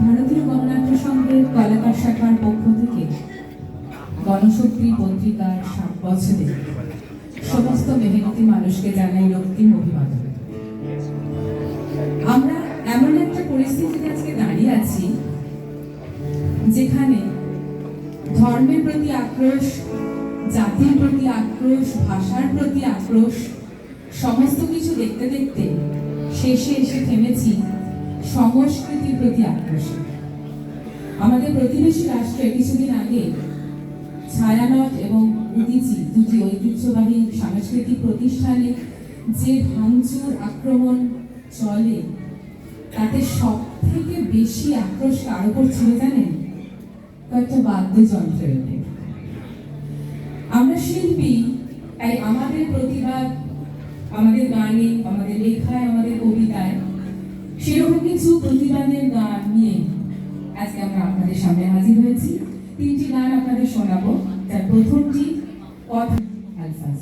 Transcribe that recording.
ভারতীয় গণনাট্য সংঘের কলাকার শাখার পক্ষ থেকে গণশক্তি পত্রিকার সাত বছরে সমস্ত মেহনতি মানুষকে জানাই রক্তিম অভিবাদন। আমরা এমন একটা পরিস্থিতিতে আজকে দাঁড়িয়ে আছি যেখানে ধর্মের প্রতি আক্রোশ, জাতির প্রতি আক্রোশ, ভাষার প্রতি আক্রোশ, সমস্ত কিছু দেখতে দেখতে শেষে এসে থেমেছি সংস্কৃতির প্রতি আকর্ষণ আমাদের প্রতিবেশী রাষ্ট্রে কিছুদিন আগে ছায়ানট এবং উদিচি দুটি ঐতিহ্যবাহী সাংস্কৃতিক প্রতিষ্ঠানে যে ভাঙচুর আক্রমণ চলে, তাতে সব থেকে বেশি আক্রোশ কার উপর ছিল জানেন? কয়েকটা বাদ্যযন্ত্রের উপর। আমরা শিল্পী, তাই আমাদের প্রতিবাদ আমাদের গানে, আমাদের আমরা আপনাদের সামনে হাজির হয়েছি। তিনটি গান আপনাদের শোনাবো। তার প্রথমটি কথা আলফাজ